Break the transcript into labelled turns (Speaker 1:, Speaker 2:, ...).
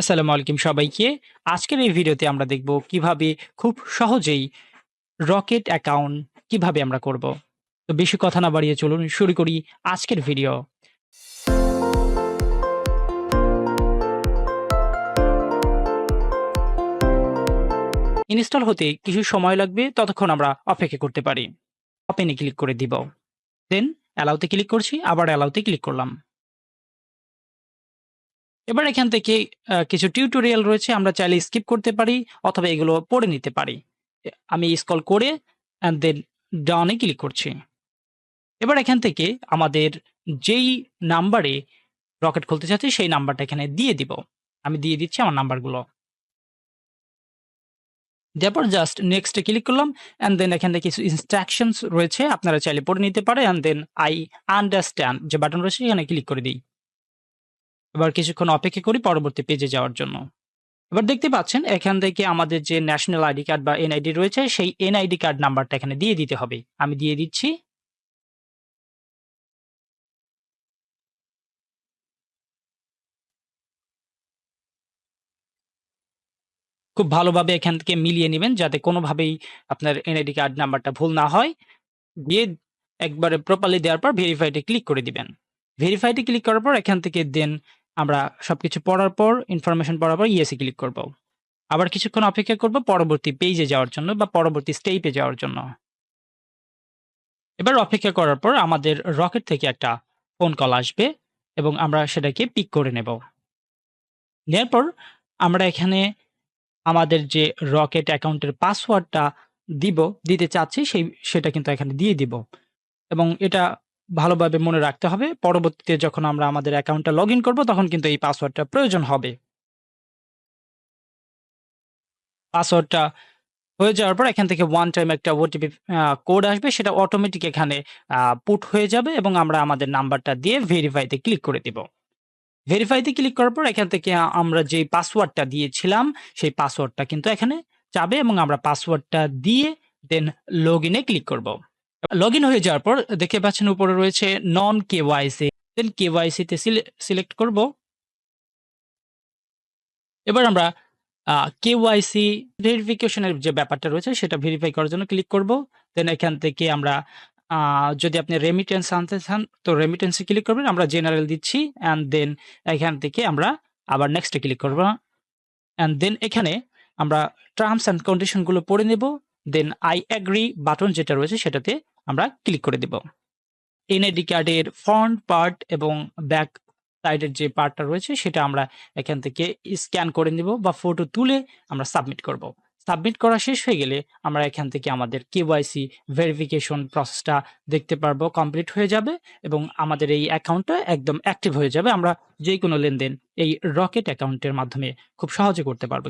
Speaker 1: আসসালামু আলাইকুম সবাইকে। আজকের এই ভিডিওতে আমরা দেখব কীভাবে খুব সহজেই রকেট অ্যাকাউন্ট কীভাবে আমরা করব। তো বেশি কথা না বাড়িয়ে চলুন শুরু করি আজকের ভিডিও। ইনস্টল হতে কিছু সময় লাগবে, ততক্ষণ আমরা অপেক্ষা করতে পারি। ওপেনে ক্লিক করে দিব। দেন অ্যালাউতে ক্লিক করছি, আবার অ্যালাউতে ক্লিক করলাম। এবার এখান থেকে কিছু টিউটোরিয়াল রয়েছে, আমরা চাইলে স্কিপ করতে পারি, অথবা এগুলো পড়ে নিতে পারি। আমি স্কল করে অ্যান্ড দেন ডাউনে ক্লিক করছি। এবার এখান থেকে আমাদের যেই নাম্বারে রকেট খুলতে চাচ্ছি সেই নাম্বারটা এখানে দিয়ে দিব। আমি দিয়ে দিচ্ছি আমার নাম্বারগুলো তারপর জাস্ট নেক্সটে ক্লিক করলাম অ্যান্ড দেন এখান কিছু ইনস্ট্রাকশনস রয়েছে, আপনারা চাইলে পড়ে নিতে পারে অ্যান্ড দেন আই আন্ডারস্ট্যান্ড যে বাটন রয়েছে এখানে ক্লিক করে দিই। এবার কিছুক্ষণ অপেক্ষা করি পরবর্তী পেজে যাওয়ার জন্য। এবার দেখতে পাচ্ছেন, এখান থেকে আমাদের যে ন্যাশনাল আইডি কার্ড বা এনআইডি রয়েছে, সেই এনআইডি কার্ড নাম্বারটা এখানে দিয়ে দিতে হবে। আমি দিয়ে দিচ্ছি। খুব ভালোভাবে এখান থেকে মিলিয়ে নেবেন, যাতে কোনোভাবেই আপনার এনআইডি কার্ড নাম্বারটা ভুল না হয়। দিয়ে একবারে প্রপারলি দেওয়ার পর ভেরিফাইডে ক্লিক করে দিবেন। ভেরিফাইডে ক্লিক করার পর এখান থেকে দেন আমরা সবকিছু পড়ার পর ইনফরমেশন পড়ার পর ইয়েসে ক্লিক করব। আবার কিছুক্ষণ অপেক্ষা করব পরবর্তী পেজে যাওয়ার জন্য বা পরবর্তী স্টেপে যাওয়ার জন্য। এবার অপেক্ষা করার পর আমাদের রকেট থেকে একটা ফোন কল আসবে এবং আমরা সেটাকে পিক করে নেব। নেওয়ার পর আমরা এখানে আমাদের যে রকেট অ্যাকাউন্টের পাসওয়ার্ডটা দিব, দিতে চাচ্ছি সেই, সেটা কিন্তু এখানে দিয়ে দিব। এবং এটা ভালোভাবে মনে রাখতে হবে। পরবর্তীতে যখন আমরা আমাদের অ্যাকাউন্টটা লগ ইন করব, তখন কিন্তু এই পাসওয়ার্ডটা প্রয়োজন হবে। পাসওয়ার্ডটা হয়ে যাওয়ার পর এখান থেকে ওয়ান টাইম একটা ওটিপি কোড আসবে। সেটা অটোমেটিক এখানে পুট হয়ে যাবে এবং আমরা আমাদের নাম্বারটা দিয়ে ভেরিফাইতে ক্লিক করে দিব। ভেরিফাইতে ক্লিক করার পর এখান থেকে আমরা যে পাসওয়ার্ডটা দিয়েছিলাম, সেই পাসওয়ার্ডটা কিন্তু এখানে যাবে এবং আমরা পাসওয়ার্ডটা দিয়ে দেন লগ ইনে ক্লিক করব। লগ ইন হয়ে যাওয়ার পর দেখতে পাচ্ছেন উপরে রয়েছে নন কেওয়াইসি দেন কেওয়াইসিতে সিলেক্ট করব। এবার আমরা কেওয়াইসি ভেরিফিকেশনের যে ব্যাপারটা রয়েছে সেটা ভেরিফাই করার জন্য ক্লিক করব। দেন এখান থেকে আমরা যদি আপনি রেমিটেন্স আনতে চান, তো রেমিটেন্সে ক্লিক করবেন। আমরা জেনারেল দিচ্ছি অ্যান্ড দেন এখান থেকে আমরা আবার নেক্সটে ক্লিক করব। অ্যান্ড দেন এখানে আমরা টার্মস অ্যান্ড কন্ডিশনগুলো পড়ে নেব। দেন আই অ্যাগ্রি বাটন যেটা রয়েছে সেটাতে আমরা ক্লিক করে দেব। এনআইডি কার্ডের ফ্রন্ট পার্ট এবং ব্যাক সাইডের যে পার্টটা রয়েছে সেটা আমরা এখান থেকে স্ক্যান করে নেব বা ফটো তুলে আমরা সাবমিট করব। সাবমিট করা শেষ হয়ে গেলে আমরা এখান থেকে আমাদের কেওয়াইসি ভেরিফিকেশন প্রসেসটা দেখতে পারব কমপ্লিট হয়ে যাবে এবং আমাদের এই অ্যাকাউন্টটা একদম অ্যাক্টিভ হয়ে যাবে। আমরা যে কোনো লেনদেন এই রকেট অ্যাকাউন্টের মাধ্যমে খুব সহজে করতে পারব।